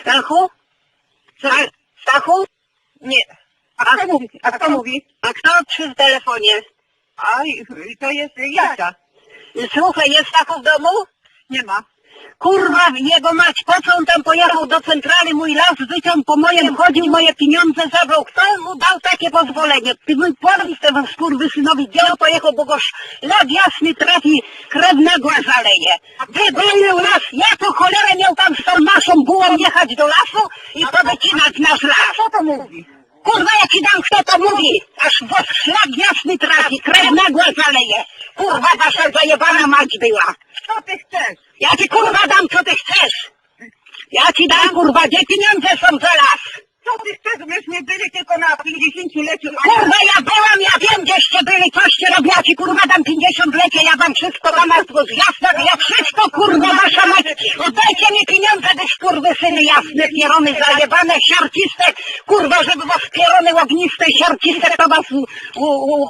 Stachu? Sta- Stachu? Nie. A kto mówi? A kto mówi? A kto przy telefonie? A to jest Jasia. Słuchaj, jest Stachu w domu? Nie ma. Kurwa, jego mać, po co on tam pojechał do centrali, mój las wyciął po mojem chodził, moje pieniądze zabrał. Kto mu dał takie pozwolenie? Ty mój porwis temu skurwysynowi, gdzie on pojechał, bo goż lag jasny trafi, krew nagła zaleje. Wybronił las, ja to cholerę miał tam z tą bułą jechać do lasu i powycinać nasz las. Kto to mówi? Kurwa, ja ci dam, kto to mówi! Aż was szlak jasny trafi, krew nagła zaleje. Kurwa, wasza zajebana mać była. Co ty chcesz? Ja ci kurwa dam, co ty chcesz. Ja ci dam, kurwa, gdzie pieniądze są za las? Co ty chcesz? Myśmy byli tylko na 50-leciu. Kurwa, ja byłam, ja wiem, gdzieście byli, coście robię, ja ci kurwa dam 50 lecie, ja wam wszystko dam, a z jasna, ja wszystko. Oddajcie mi pieniądze, wy skurwy syny jasne, pierony zajebane, siarciste, kurwa, żeby was pierony ogniste, siarciste, to was u, u,